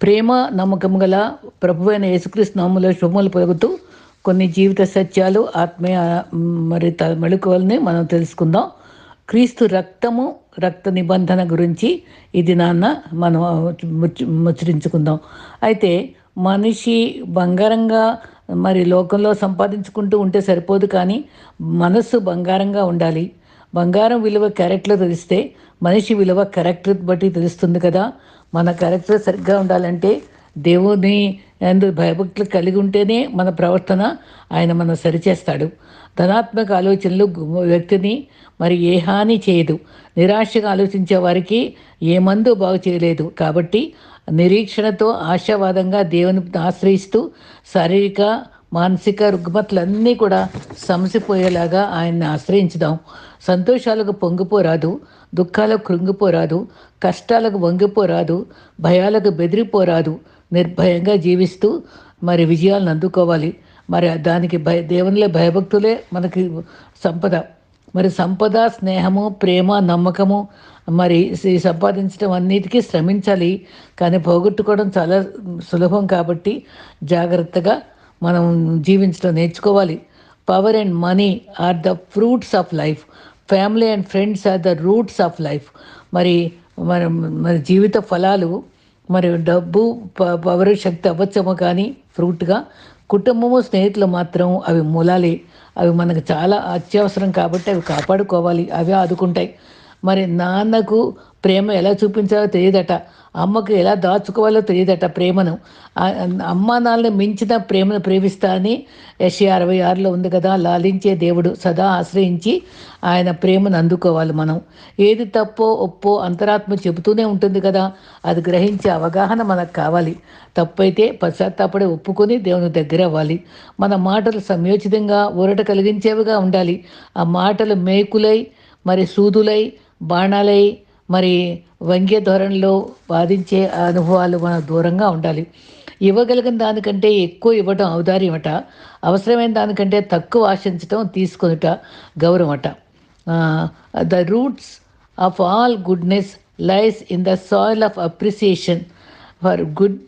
ప్రేమ నమ్మకం గల ప్రభు అయిన యేసుక్రీస్తు నామంలో శుభములు పలుకుతూ కొన్ని జీవిత సత్యాలు ఆత్మీయ మరి త మెళుకువల్ని మనం తెలుసుకుందాం. క్రీస్తు రక్తము రక్త నిబంధన గురించి ఇది నాన్న మనం ముచ్చరించుకుందాం. అయితే మనిషి బంగారంగా మరి లోకంలో సంపాదించుకుంటూ ఉంటే సరిపోదు కానీ మనస్సు బంగారంగా ఉండాలి. బంగారం విలువ క్యారెట్లో తెలిస్తే మనిషి విలువ క్యారెక్టర్ బట్టి తెలుస్తుంది కదా. మన క్యారెక్టర్ సరిగ్గా ఉండాలంటే దేవుని ఎందు భయభక్తులు కలిగి ఉంటేనే మన ప్రవర్తన ఆయన మనం సరిచేస్తాడు. ధనాత్మక ఆలోచనలు వ్యక్తిని మరి ఏ హాని చేయదు. నిరాశగా ఆలోచించే వారికి ఏ మందు బాగు చేయలేదు. కాబట్టి నిరీక్షణతో ఆశావాదంగా దేవుని ఆశ్రయిస్తూ శారీరక మానసిక రుగ్మతలన్నీ కూడా సమసిపోయేలాగా ఆయన్ని ఆశ్రయించుదాం. సంతోషాలకు పొంగిపోరాదు దుఃఖాలకు కృంగిపోరాదు కష్టాలకు వంగిపోరాదు భయాలకు బెదిరిపోరాదు నిర్భయంగా జీవిస్తూ మరి విజయాలను అందుకోవాలి. మరి దానికి భయ దేవునిలే భయభక్తులే మనకి సంపద. మరి సంపద స్నేహము ప్రేమ నమ్మకము మరి సంపాదించడం అన్నిటికీ శ్రమించాలి. కానీ పోగొట్టుకోవడం చాలా సులభం కాబట్టి జాగ్రత్తగా మనం జీవించడం నేర్చుకోవాలి. Power and money are the fruits of life family and friends are the roots of life మరి మన మరి జీవిత ఫలాలు మరి డబ్బు ప- పవర్ శక్తి అవ్వచ్చేమో కానీ ఫ్రూట్గా కుటుంబము స్నేహితులు మాత్రం అవి మూలాలే. అవి మనకు చాలా అత్యవసరం కాబట్టి అవి కాపాడుకోవాలి. అవి ఆదుకుంటాయి. మరి నాన్నకు ప్రేమ ఎలా చూపించాలో తెలియదట. అమ్మకు ఎలా దాచుకోవాలో తెలియదట ప్రేమను. అమ్మా అమ్మ నాన్నని మించిన ప్రేమను ప్రేమిస్తా అని ఎస్ఏ అరవై ఆరులో ఉంది కదా. లాలించే దేవుడు సదా ఆశ్రయించి ఆయన ప్రేమను అందుకోవాలి మనం. ఏది తప్పో ఒప్పో అంతరాత్మ చెబుతూనే ఉంటుంది కదా. అది గ్రహించే అవగాహన మనకు కావాలి. తప్పైతే పశ్చాత్తాపడే ఒప్పుకొని దేవుని దగ్గర అవ్వాలి. మన మాటలు సంయోచితంగా ఊరట కలిగించేవిగా ఉండాలి. ఆ మాటలు మేకులై మరి సూదులై బాణాలై మరి వంగే ధోరణిలో వాదించే అనుభవాలు మనం దూరంగా ఉండాలి. ఇవ్వగలిగిన దానికంటే ఎక్కువ ఇవ్వటం ఔదార్యమట. అవసరమైన దానికంటే తక్కువ ఆశించటం తీసుకొనుట గౌరవమట. The roots of all goodness lies in the soil of appreciation for good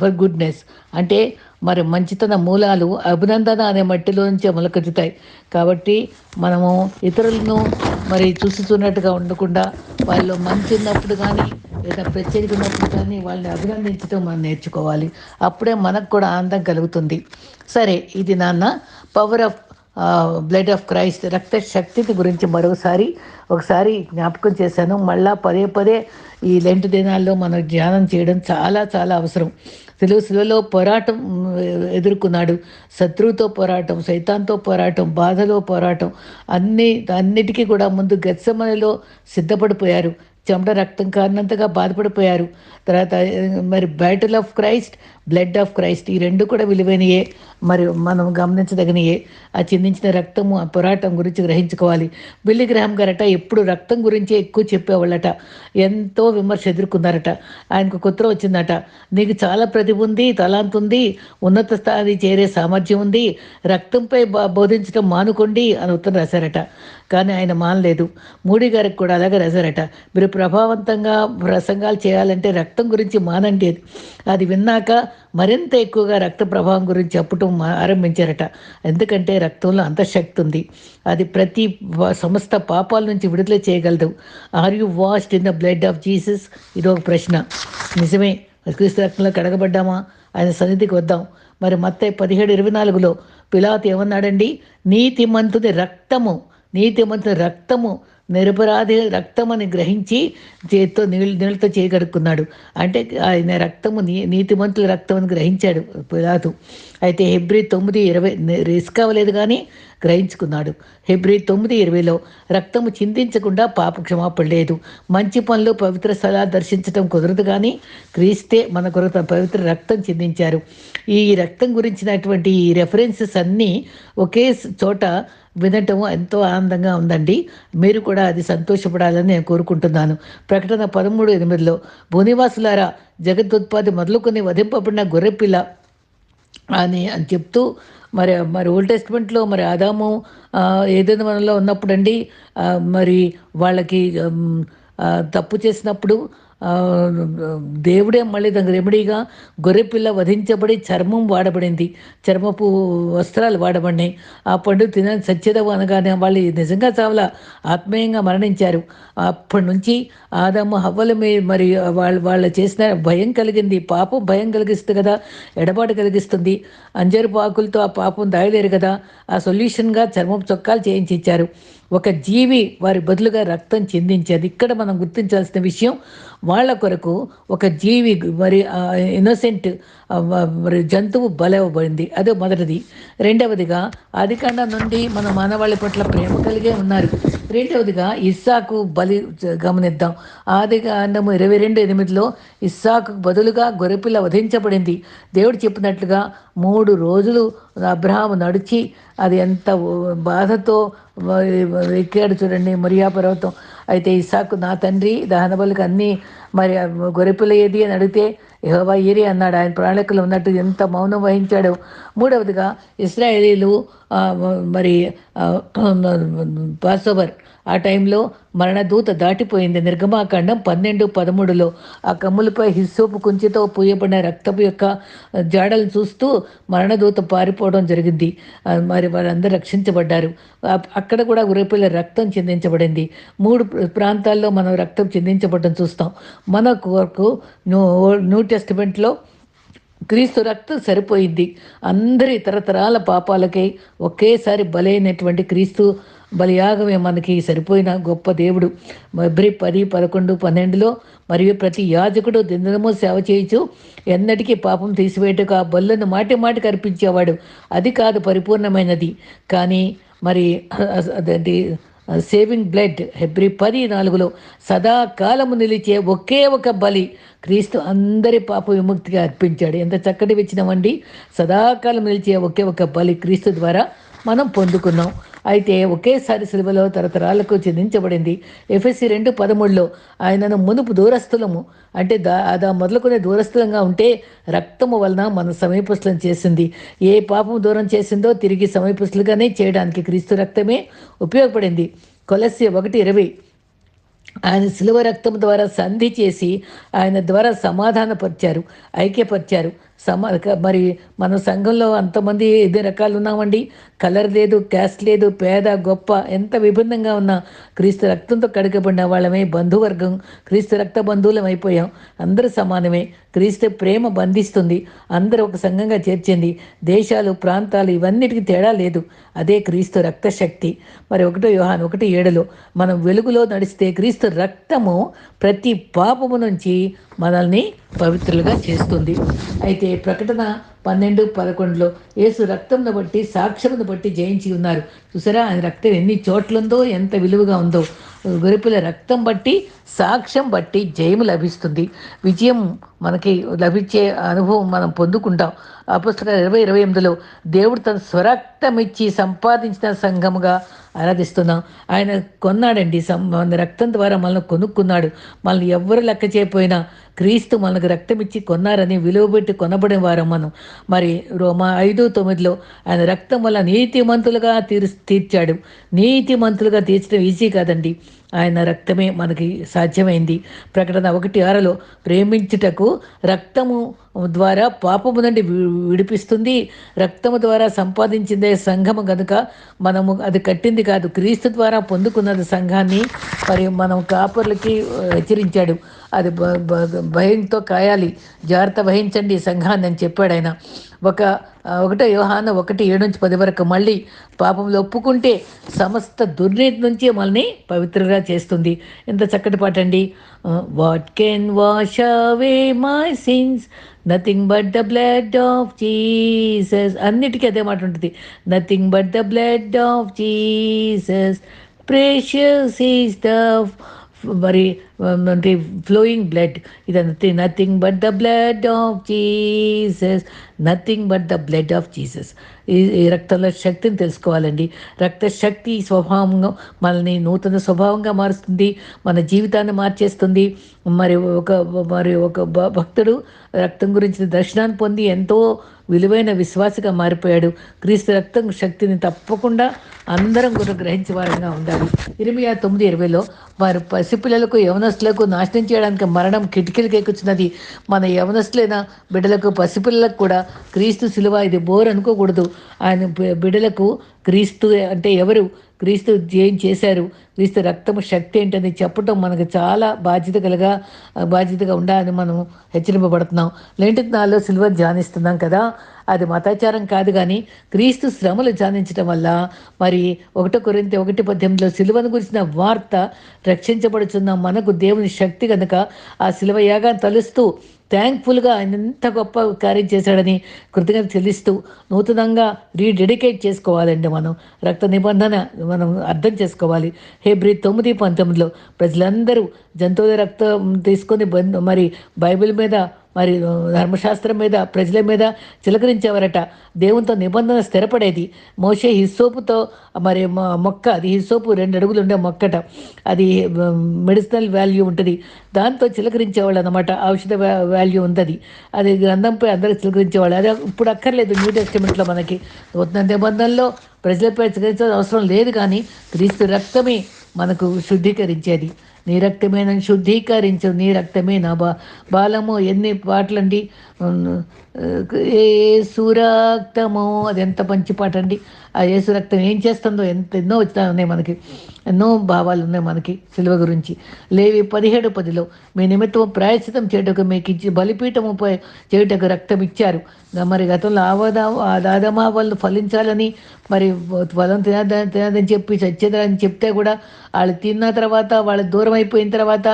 for goodness అంటే మరి మంచితన మూలాలు అభినందన అనే మట్టిలో నుంచే మొలకెత్తుతాయి. కాబట్టి మనము ఇతరులను మరి చూస్తున్నట్టుగా ఉండకుండా వాళ్ళు మంచి ఉన్నప్పుడు కానీ లేదా ప్రత్యేకత ఉన్నప్పుడు కానీ వాళ్ళని అభినందించడం మనం నేర్చుకోవాలి. అప్పుడే మనకు కూడా ఆనందం కలుగుతుంది. సరే ఇది నాన్న power of blood of Christ రక్త శక్తిని గురించి మరోసారి ఒకసారి జ్ఞాపకం చేశాను. మళ్ళా పదే పదే ఈ లెంట్ దినాల్లో మనం ధ్యానం చేయడం చాలా చాలా అవసరం. తెలుగు శిలువలో పోరాటం ఎదుర్కొన్నాడు. శత్రువుతో పోరాటం సైతాన్తో పోరాటం బాధలో పోరాటం అన్ని అన్నిటికీ కూడా ముందు గెత్సమనిలో సిద్ధపడిపోయారు. చెమట రక్తం కారినంతగా బాధపడిపోయారు. తర్వాత మరి battle of Christ blood of Christ ఈ రెండు కూడా విలువైనయే. మరి మనం గమనించదగినయే. ఆ చిందించిన రక్తము ఆ పోరాటం గురించి గ్రహించుకోవాలి. బిల్లి గ్రహం గారట ఎప్పుడు రక్తం గురించే ఎక్కువ చెప్పేవాళ్ళట. ఎంతో విమర్శ ఎదుర్కొన్నారట. ఆయనకు కుత్ర వచ్చిందట. నీకు చాలా ప్రతిభ ఉంది తలాంత్ ఉంది ఉన్నత స్థాయి చేరే సామర్థ్యం ఉంది రక్తంపై బోధించడం మానుకోండి అని ఉత్తరం రాశారట. కానీ ఆయన మానలేదు. మోడీ గారికి కూడా అలాగే రాశారట. మీరు ప్రభావవంతంగా ప్రసంగాలు చేయాలంటే రక్తం గురించి మానండి అది విన్నాక మరింత ఎక్కువగా రక్త ప్రభావం గురించి చెప్పటం ఆరంభించారట. ఎందుకంటే రక్తంలో అంత శక్తి ఉంది. అది ప్రతి సమస్త పాపాల నుంచి విడుదల చేయగలదు. Are you washed in the blood of Jesus ఇది ఒక ప్రశ్న. నిజమే. క్రీస్తు రక్తంలో కడగబడ్డామా? ఆయన సన్నిధికి వద్దాం. మరి మత్తయి పదిహేడు ఇరవై నాలుగులో పిలాత్ ఏమన్నాడండి? నీతిమంతుని రక్తము నీతిమంతుని రక్తము నిరపరాధి రక్తమని గ్రహించి చేతితో నీళ్ళు నీళ్ళతో చేయగడుక్కున్నాడు అంటే ఆయన రక్తము నీ నీతిమంతుల రక్తం అని గ్రహించాడు పిలాతు. అయితే హెబ్రి తొమ్మిది ఇరవై రిస్క్ అవ్వలేదు కానీ గ్రహించుకున్నాడు. హెబ్రి తొమ్మిది ఇరవైలో రక్తము చిందించకుండా పాప క్షమాపణ లేదు. మంచి పనులు పవిత్ర స్థలాలు దర్శించడం కుదరదు కానీ క్రీస్తే మన కొరత పవిత్ర రక్తం చిందించారు. ఈ రక్తం గురించినటువంటి ఈ రెఫరెన్సెస్ అన్నీ ఒకే చోట వినటం ఎంతో ఆనందంగా ఉందండి. మీరు కూడా అది సంతోషపడాలని నేను కోరుకుంటున్నాను. ప్రకటన పదమూడు ఎనిమిదిలో భూనివాసులారా జగదుత్పాది మొదలుకొని వధింపబడిన గొర్రెపిల్ల అని అని చెప్తూ మరి మరి ఓల్డ్ టెస్ట్మెంట్లో మరి ఆదాము ఏదైనా మనలో ఉన్నప్పుడండి మరి వాళ్ళకి తప్పు చేసినప్పుడు దేవుడే మళ్ళీ దానికి రెమెడీగా గొర్రెపిల్ల వధించబడి చర్మం వాడబడింది. చర్మపు వస్త్రాలు వాడబడినాయి. ఆ పండు తినని సత్యదవు అనగానే వాళ్ళు నిజంగా చావలా ఆత్మీయంగా మరణించారు. అప్పటి నుంచి ఆదమ్మ హవ్వల మీ మరి వాళ్ళు వాళ్ళు చేసిన భయం కలిగింది. పాపం భయం కలిగిస్తుంది కదా ఎడబాటు కలిగిస్తుంది. అంజరు పాకులతో ఆ పాపం దాయలేరు కదా ఆ సొల్యూషన్గా చర్మపు చొక్కాలు చేయించిచ్చారు ఒక జీవి వారి బదులుగా రక్తం చెందించేది. ఇక్కడ మనం గుర్తించాల్సిన విషయం వాళ్ళ కొరకు ఒక జీవి మరి ఇన్నోసెంట్ మరి జంతువు బలవబడింది. అదే మొదటిది. రెండవదిగా ఆదికాండం నుండి మన మానవాళి పట్ల ప్రేమ కలిగే ఉన్నారు. రెండవదిగా ఇస్సాకు బలి గమనిద్దాం. ఆదికాండము ఇరవై రెండు ఎనిమిదిలో ఇస్సాకు బదులుగా గొర్రెపిల్ల వధించబడింది. దేవుడు చెప్పినట్లుగా మూడు రోజులు అబ్రహాము నడిచి అది ఎంత బాధతో ఎక్కాడు చూడండి మరియా పర్వతం. అయితే ఇసాకు నా తండ్రి దహనబలికి అన్నీ మరి గొర్రెపిల్ల ఏది అని అడిగితే యహోవా ఏరి అన్నాడు. ఆయన ప్రణాళికలు ఉన్నట్టు ఎంత మౌనం వహించాడు. మూడవదిగా ఇస్రాయేలీలు మరి పాసోవర్ ఆ టైంలో మరణదూత దాటిపోయింది. నిర్గమాకాండం పన్నెండు పదమూడులో ఆ కమ్ములపై హిస్సోపు కుంచితో పూయబడిన రక్తపు యొక్క జాడలు చూస్తూ మరణదూత పారిపోవడం జరిగింది. మరి వారందరూ రక్షించబడ్డారు. అక్కడ కూడా ఉరేపిల్ల రక్తం చిందించబడింది. మూడు ప్రాంతాల్లో మనం రక్తం చిందించబడడం చూస్తాం. మన కొరకు నూ నూ టెస్టిమెంట్లో క్రీస్తు రక్తం సరిపోయింది అందరి తరతరాల పాపాలకై ఒకేసారి బలైనటువంటి క్రీస్తు బలియాగమే మనకి సరిపోయిన గొప్ప దేవుడు. ఎబ్రి పది పదకొండు పన్నెండులో మరియు ప్రతి యాజకుడు దినము సేవ చేయించు ఎన్నటికీ పాపం తీసివేయటకు ఆ బల్లను మాటి మాటికి అర్పించేవాడు. అది కాదు పరిపూర్ణమైనది. కానీ మరి అదేంటి సేవింగ్ బ్లడ్ హెబ్రి పది నాలుగులో సదాకాలము నిలిచే ఒకే ఒక బలి క్రీస్తు అందరి పాప విముక్తిగా అర్పించాడు. ఎంత చక్కటి వచ్చినామండి సదాకాలం నిలిచే ఒకే ఒక బలి క్రీస్తు ద్వారా మనం పొందుకున్నాం. అయితే ఒకేసారి సిలువలో తరతరాలకు చెందించబడింది ఎఫ్ఎస్సి రెండు పదమూడులో ఆయనను మునుపు దూరస్థులము అంటే దా అదా మొదలుకునే దూరస్థులంగా ఉంటే రక్తము వలన మన సమీపస్థులం చేసింది. ఏ పాపం దూరం చేసిందో తిరిగి సమీపస్థులుగానే చేయడానికి క్రీస్తు రక్తమే ఉపయోగపడింది. కొలస్య ఒకటి ఇరవై. ఆయన శిలువ రక్తం ద్వారా సంధి చేసి ఆయన ద్వారా సమాధానపరిచారు ఐక్యపరిచారు. సమా మరి మన సంఘంలో అంతమంది ఎన్ని రకాలు ఉన్నామండి. కలర్ లేదు క్యాస్ట్ లేదు పేద గొప్ప ఎంత విభిన్నంగా ఉన్నా క్రీస్తు రక్తంతో కడగబడిన వాళ్ళమే బంధువర్గం. క్రీస్తు రక్త బంధువులం అయిపోయాం. అందరూ సమానమే. క్రీస్తు ప్రేమ బంధిస్తుంది. అందరూ ఒక సంఘంగా చేర్చింది. దేశాలు ప్రాంతాలు ఇవన్నిటికీ తేడా లేదు. అదే క్రీస్తు రక్త శక్తి మరి ఒకటో వ్యూహాన్ ఒకటి ఏడులో మనం వెలుగులో నడిస్తే క్రీస్తు రక్తము ప్రతి పాపము నుంచి మనల్ని పవిత్రులుగా చేస్తుంది. అయితే ప్రకటన పన్నెండు పదకొండులో యేసు రక్తంను బట్టి సాక్ష్యమును బట్టి జయించి ఉన్నారు. చూసారా? ఆయన రక్తం ఎన్ని చోట్లుందో ఎంత విలువగా ఉందో. గొరిపిల రక్తం బట్టి సాక్ష్యం బట్టి జయము లభిస్తుంది. విజయం మనకి లభించే అనుభవం మనం పొందుకుంటాం. ఆ ఇరవై ఇరవై ఎనిమిదిలో దేవుడు తన స్వరక్తమిచ్చి సంపాదించిన సంఘముగా ఆరాధిస్తున్నాం. ఆయన కొన్నాడండి. సం రక్తం ద్వారా మనల్ని కొనుక్కున్నాడు. మనల్ని ఎవరు లెక్క చేయపోయినా క్రీస్తు మనకు రక్తం ఇచ్చి కొన్నారని విలువ పెట్టి కొనబడిన వారం మనం. మరి రోమా ఐదు తొమ్మిదిలో ఆయన రక్తం వల్ల నీతిమంతులుగా తీర్ తీర్చాడు. నీతిమంతులుగా తీర్చడం ఈజీ కాదండి. ఆయన రక్తమే మనకి సాధ్యమైంది. ప్రకటన ఒకటి ఆరులో ప్రేమించుటకు రక్తము ద్వారా పాపము నుండి వి- విడిపిస్తుంది. రక్తము ద్వారా సంపాదించిందే సంఘము కనుక మనము అది కట్టింది కాదు. క్రీస్తు ద్వారా పొందుకున్నది సంఘాన్ని మరి మనం కాపర్లకి హెచ్చరించాడు. అది బ- భయంతో కాయాలి. జాగ్రత్త వహించండి సంఘాన్ని అని చెప్పాడు ఆయన. ఒక ఒకటో యోహాను ఒకటి ఏడు నుంచి పది వరకు మళ్ళీ పాపంలో ఒప్పుకుంటే సమస్త దుర్నీతి నుంచి మనల్ని పవిత్రగా చేస్తుంది. ఎంత చక్కటి పాట అండి. What can wash away my sins nothing but the blood of Jesus అన్నిటికీ అదే మాట ఉంటుంది. Nothing but the blood of Jesus precious is the మరి um, అంటే flowing blood ఇదంతే nothing but the blood of Jesus nothing but the blood of Jesus ఈ రక్తంలో శక్తిని తెలుసుకోవాలండి. రక్త శక్తి స్వభావంగా మనల్ని నూతన స్వభావంగా మారుస్తుంది. మన జీవితాన్ని మార్చేస్తుంది. మరి ఒక మరి ఒక భక్తుడు రక్తం గురించిన దర్శనాన్ని పొంది ఎంతో విలువైన విశ్వాసగా మారిపోయాడు. క్రీస్తు రక్తం శక్తిని తప్పకుండా అందరం కూడా గ్రహించే వారంగా ఉండాలి. ఇరవై తొమ్మిది ఇరవైలో వారు పసిపిల్లలకు యవనస్తులకు నాశనం చేయడానికి మరణం కిటికీలకు ఎక్కుతున్నది మన యవనస్తులైన బిడ్డలకు పసిపిల్లలకు కూడా క్రీస్తు సిలువ. ఇది బోర్ అనుకోకూడదు. ఆయన బిడ్డలకు క్రీస్తు అంటే ఎవరు? క్రీస్తు ఏం చేశారు? క్రీస్తు రక్తము శక్తి ఏంటని చెప్పటం మనకు చాలా బాధ్యత కలగా బాధ్యతగా ఉండాలని మనం హెచ్చరింపబడుతున్నాం. లేంటి నాలో సిల్వర్ ధ్యానిస్తున్నాం కదా. అది మతాచారం కాదు కానీ క్రీస్తు శ్రమలు ధ్యానించడం వల్ల మరి ఒకటో కొరింత ఒకటి పద్దెనిమిదిలో సిలువను గురించిన వార్త రక్షించబడుచున్న మనకు దేవుని శక్తి కనుక ఆ సిలువ యాగాన్ని తలుస్తూ థ్యాంక్ఫుల్గా ఆయన ఎంత గొప్ప కార్యం చేశాడని కృతజ్ఞత చెల్లిస్తూ నూతనంగా రీడెడికేట్ చేసుకోవాలండి మనం. రక్త నిబంధన మనం అర్థం చేసుకోవాలి. హేబ్రి తొమ్మిది పంతొమ్మిదిలో ప్రజలందరూ జంతువుల రక్తం తీసుకొని బంధు మరి బైబిల్ మీద మరి ధర్మశాస్త్రం మీద ప్రజల మీద చిలకరించేవారట. దేవునితో నిబంధన స్థిరపడేది. మోషే హిస్సోపుతో మరి మొక్క అది హిస్సోపు రెండు అడుగులు ఉండే మొక్కట. అది మెడిసినల్ వాల్యూ ఉంటుంది. దాంతో చిలకరించేవాళ్ళు అనమాట ఔషధ వాల్యూ ఉంటుంది. అది గ్రంథంపై అందరూ చిలకరించేవాళ్ళు. అది ఇప్పుడు అక్కర్లేదు న్యూ టెస్టిమెంట్లో మనకి. నూతన నిబంధనలో ప్రజలపై చిలకరించాల్సిన అవసరం లేదు కానీ క్రీస్తు రక్తమే మనకు శుద్ధీకరించేది. నీ రక్తమే నన్ను శుద్ధీకరించు నీ రక్తమే నా బా బాలము ఎన్ని పాటలండి? ఏ సురక్తము అది ఎంత మంచి పాట అండి ఆ యేసు రక్తం ఏం చేస్తుందో ఎంత ఎన్నో వచ్చినా ఉన్నాయి మనకి. ఎన్నో భావాలు ఉన్నాయి మనకి సిలువ గురించి. లేవి పదిహేడు పదిలో మీ నిమిత్తం ప్రాయశ్చితం చేయటకు మీకు ఇచ్చి బలిపీఠము చేయుటకు రక్తం ఇచ్చారు. మరి గతంలో ఆవదా దాదమా వాళ్ళు ఫలించాలని మరి ఫలం తినద తినదని చెప్పి చచ్చేదని చెప్తే కూడా వాళ్ళు తిన్న తర్వాత వాళ్ళు దూరం అయిపోయిన తర్వాత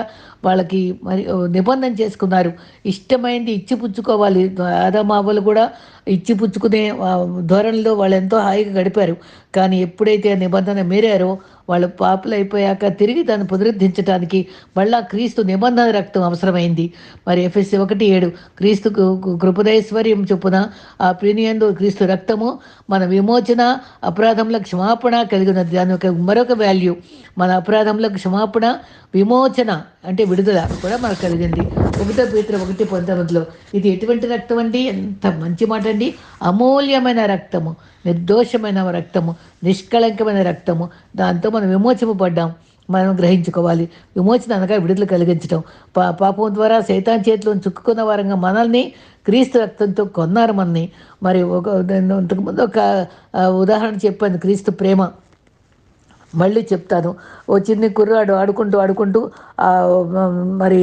వాళ్ళకి మరి నిబంధన చేసుకున్నారు. ఇష్టమైంది ఇచ్చి పుచ్చుకోవాలి. ఆదామావలు కూడా ఇచ్చి పుచ్చుకునే ధోరణిలో వాళ్ళు ఎంతో హాయిగా గడిపారు. కానీ ఎప్పుడైతే ఆ నిబంధన మీరారో వాళ్ళు పాపులు అయిపోయాక తిరిగి దాన్ని పునరుద్ధరించడానికి మళ్ళా క్రీస్తు నిబంధన రక్తం అవసరమైంది. మరి ఎఫ్ఎస్సి ఒకటి ఏడు క్రీస్తు కృపదైశ్వర్యం చొప్పున ఆ ప్రీనియందు క్రీస్తు రక్తము మన విమోచన అపరాధంలో క్షమాపణ కలిగినది దాని ఒక మరొక వాల్యూ మన అపరాధంలో క్షమాపణ విమోచన అంటే విడుదల కూడా మనకు కలిగింది. ఒకటో పీత్ర ఒకటి పంతొమ్మిదిలో ఇది ఎటువంటి రక్తం అండి? ఎంత మంచి మాట అండి అమూల్యమైన రక్తము. నిర్దోషమైన రక్తము నిష్కళంకమైన రక్తము దాంతో మనం విమోచింపబడ్డాం మనం గ్రహించుకోవాలి. విమోచన అనగా విడుదల కలిగించడం పా పాపం ద్వారా సైతాన్ చేతిలో చుక్కుకున్న వారంగా మనల్ని క్రీస్తు రక్తంతో కొన్నారు మనని మరి ఒక ఇంతకుముందు ఒక ఉదాహరణ చెప్పాను. క్రీస్తు ప్రేమ. మళ్ళీ చెప్తాను. ఓ చిన్ని కుర్రాడు ఆడుకుంటూ ఆడుకుంటూ మరి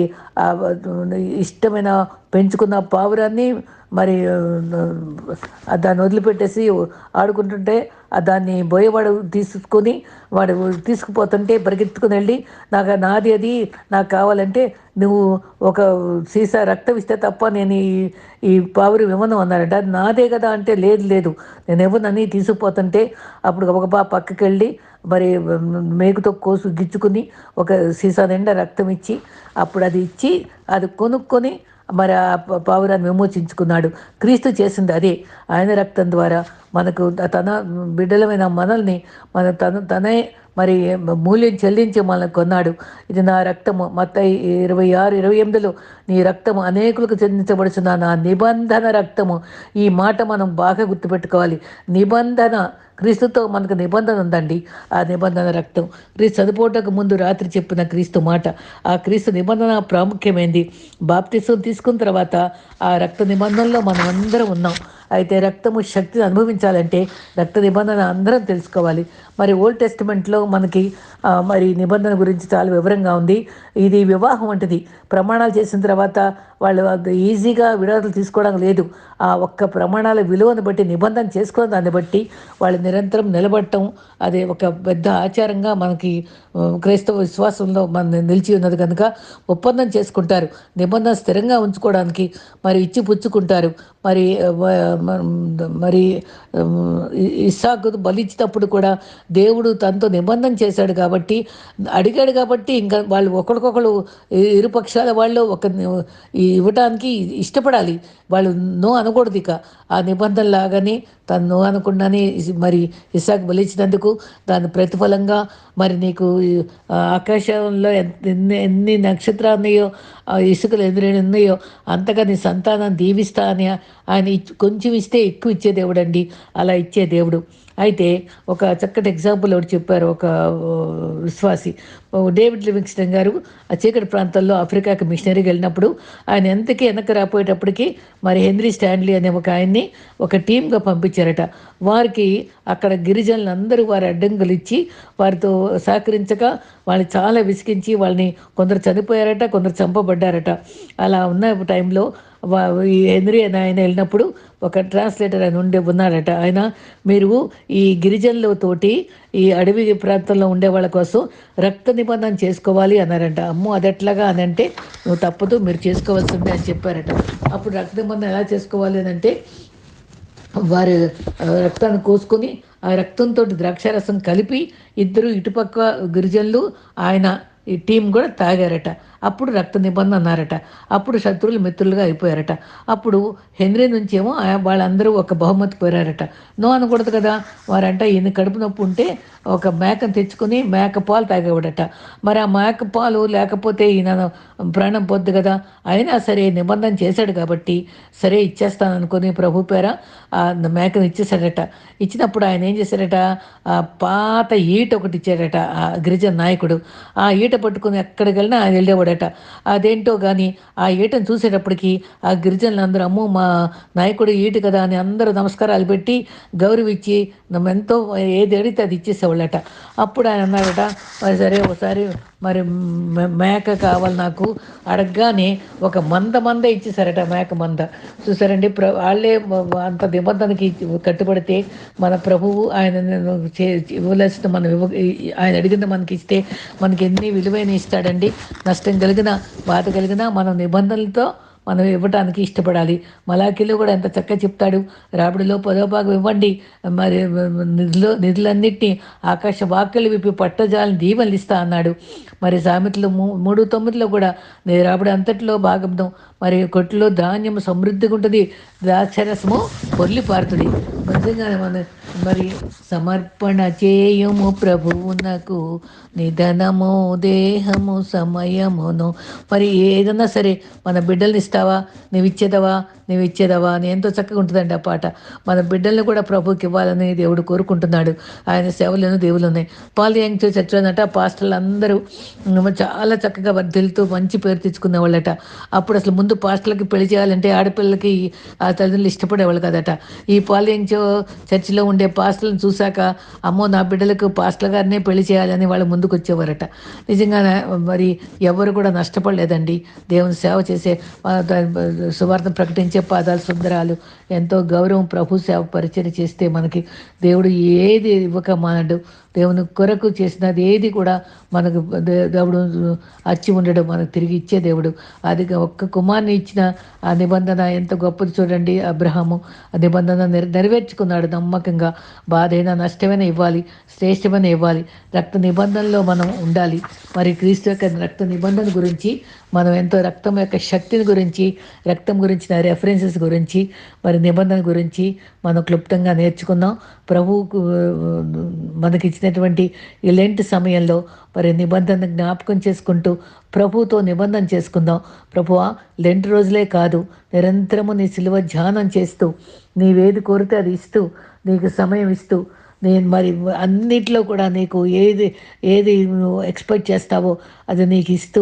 ఇష్టమైన పెంచుకున్న పావురాన్ని మరి దాన్ని వదిలిపెట్టేసి ఆడుకుంటుంటే దాన్ని బోయవాడు తీసుకొని వాడు తీసుకుపోతుంటే పరిగెత్తుకుని వెళ్ళి నాకు నాది అది నాకు కావాలంటే నువ్వు ఒక సీసా రక్తం ఇస్తే తప్ప నేను ఈ ఈ పావురు ఇవ్వను అన్నాడంట అది నాదే కదా అంటే లేదు లేదు. నేను ఇవ్వనని తీసుకుపోతుంటే అప్పుడు ఒక బా పక్కకి వెళ్ళి మరి మేకుతో కోసు గిచ్చుకుని ఒక సీసా నిండా రక్తం ఇచ్చి అప్పుడు అది ఇచ్చి అది కొనుక్కొని మరి ఆ పావురాన్ని విమోచించుకున్నాడు. క్రీస్తు చేసింది అదే. ఆయన రక్తం ద్వారా మనకు తన బిడ్డలమైన మనల్ని మన తన తనే మరి మూల్యం చెల్లించి మనల్ని కొన్నాడు. ఇది నా రక్తము. మత ఇరవై ఆరు ఇరవై ఎనిమిదిలో నీ రక్తము అనేకులకు చెందించబడుచున్న నా నిబంధన రక్తము. ఈ మాట మనం బాగా గుర్తుపెట్టుకోవాలి. నిబంధన క్రీస్తుతో మనకు నిబంధన ఉందండి. ఆ నిబంధన రక్తం. క్రీస్తు చనిపోవటకు ముందు రాత్రి చెప్పిన క్రీస్తు మాట. ఆ క్రీస్తు నిబంధన ప్రాముఖ్యమైంది. బాప్తిసం తీసుకున్న తర్వాత ఆ రక్త నిబంధనలో మనం అందరం ఉన్నాం. అయితే రక్తము శక్తిని అనుభవించాలంటే రక్త నిబంధన అందరం తెలుసుకోవాలి. మరి ఓల్డ్ టెస్టిమెంట్లో మనకి మరి నిబంధన గురించి చాలా వివరంగా ఉంది. ఇది వివాహం వంటిది. ప్రమాణాలు చేసిన తర్వాత వాళ్ళు ఈజీగా విడాకులు తీసుకోవడం లేదు. ఆ ఒక్క ప్రమాణాల విలువను బట్టి నిబంధన చేసుకున్న దాన్ని బట్టి వాళ్ళు నిరంతరం నిలబడటం అది ఒక పెద్ద ఆచారంగా మనకి క్రైస్తవ విశ్వాసంలో మన నిలిచి ఉన్నది కనుక ఒప్పందం చేసుకుంటారు. నిబంధన స్థిరంగా ఉంచుకోవడానికి మరి ఇచ్చి పుచ్చుకుంటారు మరి మరి ఇస్సాకు బలిచ్చినప్పుడు కూడా దేవుడు తనతో నిబంధన చేశాడు కాబట్టి అడిగాడు కాబట్టి ఇంకా వాళ్ళు ఒకరికొకరు ఇరు ఇరుపక్షాల వాళ్ళు ఒక ఇవ్వటానికి ఇష్టపడాలి. వాళ్ళు నో అనకూడదు ఇక. ఆ నిబంధన లాగానే తను నో అనకుండానే మరి ఇస్సాకు బలిచ్చినందుకు దాని ప్రతిఫలంగా మరి నీకు ఆకాశంలో ఎన్ని ఎన్ని నక్షత్రాలు ఉన్నాయో ఆ ఇసుకలు ఎదురు ఉన్నాయో అంతగా నీ సంతానం దీవిస్తా అని ఆయన కొంచెం కొంచెం ఇస్తే ఎక్కువ ఇచ్చే దేవుడు అండి అలా ఇచ్చే దేవుడు. అయితే ఒక చక్కటి ఎగ్జాంపుల్ ఒకటి చెప్పారు ఒక విశ్వాసి. డేవిడ్ లివింగ్స్టన్ గారు ఆ చీకటి ప్రాంతాల్లో ఆఫ్రికాకి మిషనరీకి వెళ్ళినప్పుడు ఆయన ఎంతకీ వెనక్కి రాపోయేటప్పటికి మరి హెన్రీ స్టాన్లీ అనే ఒక ఆయన్ని ఒక టీమ్గా పంపించారట. వారికి అక్కడ గిరిజనులందరూ వారి అడ్డంకులు ఇచ్చి వారితో సహకరించక వాళ్ళని చాలా విసిగించి వాళ్ళని కొందరు చనిపోయారట కొందరు చంపబడ్డారట. అలా ఉన్న టైంలో ఈ హెన్రీ అని ఆయన వెళ్ళినప్పుడు ఒక ట్రాన్స్లేటర్ ఆయన ఉండే ఉన్నాడట ఆయన మీరు ఈ గిరిజనులతోటి ఈ అడవి ప్రాంతంలో ఉండే వాళ్ళ కోసం రక్త నిబంధన చేసుకోవాలి అన్నారంట. అమ్మో అదెట్లాగా అని అంటే నువ్వు తప్పదు మీరు చేసుకోవాల్సిందే అని చెప్పారట. అప్పుడు రక్త నిబంధన ఎలా చేసుకోవాలి అని అంటే వారి రక్తాన్ని కోసుకొని ఆ రక్తంతో ద్రాక్షారసం కలిపి ఇద్దరు ఇటుపక్క గిరిజనులు ఆయన ఈ టీం కూడా తాగారట. అప్పుడు రక్త నిబంధన అన్నారట. అప్పుడు శత్రువులు మిత్రులుగా అయిపోయారట. అప్పుడు హెన్రీ నుంచి ఏమో వాళ్ళందరూ ఒక బహుమతి కోరారట నో అనకూడదు కదా. వారంట ఈయన కడుపు నొప్పి ఉంటే ఒక మేకను తెచ్చుకుని మేక పాలు తాగేవాడట. మరి ఆ మేక పాలు లేకపోతే ఈయన ప్రాణం పొద్దు కదా. అయినా సరే నిబంధన చేశాడు కాబట్టి సరే ఇచ్చేస్తాను అనుకుని ప్రభు పేర ఆ మేకను ఇచ్చేసాడట ఇచ్చినప్పుడు ఆయన ఏం చేశాడట ఆ పాత ఈట ఒకటి ఇచ్చాడట ఆ గిరిజన నాయకుడు. ఆ ఈట ఈట పట్టుకుని ఎక్కడికి వెళ్ళినా ఆయన వెళ్ళేవాడట. అదేంటో కానీ ఆ ఈటను చూసేటప్పటికి ఆ గిరిజనులు అందరూ అమ్మో మా నాయకుడు ఈట కదా అని అందరూ నమస్కారాలు పెట్టి గౌరవించి ఎంతో ఏది అడిగితే అది ఇచ్చేసేవాళ్ళట. అప్పుడు ఆయన అన్నాడట సరే ఒకసారి మరి మేక కావాలి నాకు. అడగగానే ఒక మంద మంద ఇచ్చేసారట మేక మంద. చూసారండి ప్ర వాళ్ళే అంత నిబంధనకి కట్టుబడితే మన ప్రభువు ఆయన ఇవ్వలేసిన మనం ఇవ్వ ఆయన అడిగింది మనకి ఇస్తే మనకి ఎన్ని విలువైన ఇస్తాడండి. నష్టం కలిగిన బాధ కలిగిన మనం నిబంధనలతో మనం ఇవ్వటానికి ఇష్టపడాలి. మలాఖీలో కూడా ఎంత చక్కగా చెప్తాడు. రాబడిలో పదో భాగం ఇవ్వండి. మరి నిధులు నిధులన్నింటినీ ఆకాశ వాక్యలు విప్పి పట్టజాలని దీవెనలు ఇస్తా అన్నాడు. మరి సామెతలు మూడు తొమ్మిదిలో కూడా రాబడి అంతటిలో భాగంతో మరి కొట్టులో ధాన్యం సమృద్ధిగా ఉంటుంది. ద్రాక్షరసము పొర్లి పారుతుంది. నిజంగా మన మరి సమర్పణ చేయము ప్రభువునకు నిధనము దేహము సమయమును. మరి ఏదన్నా సరే మన బిడ్డల్ని ఇస్తావా? నువ్వు ఇచ్చేదవా? నువ్వు ఇచ్చేదవా? అని ఎంతో చక్కగా ఉంటుందండి ఆ పాట. మన బిడ్డలను కూడా ప్రభుకి ఇవ్వాలని దేవుడు కోరుకుంటున్నాడు. ఆయన సేవలను దేవులు ఉన్నాయి పాలు యంగ్ చచ్చిపోయిందట పాస్టర్లు అందరూ చాలా చక్కగా వర్ధిల్తూ మంచి పేరు తెచ్చుకునే వాళ్ళట అప్పుడు అసలు ముందు పాస్టర్లకి పెళ్ళి చేయాలంటే ఆడపిల్లలకి ఆ తల్లిదండ్రులు ఇష్టపడేవాళ్ళు కదట. ఈ పాలియంచో చర్చిలో ఉండే పాస్టర్లను చూశాక అమ్మో నా బిడ్డలకు పాస్టల్ గారినే పెళ్ళి చేయాలని వాళ్ళు ముందుకు వచ్చేవారట నిజంగా మరి ఎవరు కూడా నష్టపడలేదండి. దేవుని సేవ చేసే సువార్థం ప్రకటించే పాదాలు సుందరాలు. ఎంతో గౌరవం ప్రభు సేవ పరిచయం చేస్తే మనకి దేవుడు ఏది ఇవ్వక మానడు. దేవుని కొరకు చేసినది ఏది కూడా మనకు దేవుడు అచ్చి ఉండడం మనకు తిరిగి ఇచ్చే దేవుడు. అది ఒక్క కుమార్ని ఇచ్చిన ఆ నిబంధన ఎంత గొప్పది చూడండి అబ్రహము. ఆ నిబంధన నెరవేర్చుకున్నాడు నమ్మకంగా. బాధైనా నష్టమైనా ఇవ్వాలి శ్రేష్టమైన ఇవ్వాలి. రక్త నిబంధనలో మనం ఉండాలి. మరి క్రీస్తు యొక్క రక్త నిబంధన గురించి మనం ఎంతో రక్తం యొక్క శక్తిని గురించి రక్తం గురించిన రెఫరెన్సెస్ గురించి మరి నిబంధన గురించి మనం క్లుప్తంగా నేర్చుకున్నాం. ప్రభువుకు మనకి ఇచ్చినటువంటి ఈ లెంట్ సమయంలో మరి నిబంధన జ్ఞాపకం చేసుకుంటూ ప్రభుతో నిబంధన చేసుకుందాం. ప్రభువా లెంట్ రోజులే కాదు నిరంతరము నీ సిలువ ధ్యానం చేస్తూ నీవేది కోరితే అది ఇస్తూ నీకు సమయం ఇస్తూ నేను మరి అన్నిట్లో కూడా నీకు ఏది ఏది నువ్వు ఎక్స్పెక్ట్ చేస్తావో అది నీకు ఇస్తూ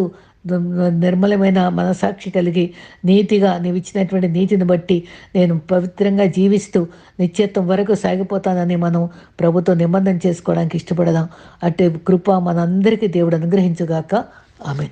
నిర్మలమైన మనసాక్షి కలిగి నీతిగా నీవిచ్చినటువంటి నీతిని బట్టి నేను పవిత్రంగా జీవిస్తూ నిత్యత్వం వరకు సాగిపోతానని మనం ప్రభుత్వం నిబంధన చేసుకోవడానికి ఇష్టపడదాం. అటు కృప మనందరికీ దేవుడు అనుగ్రహించుగాక. ఆమె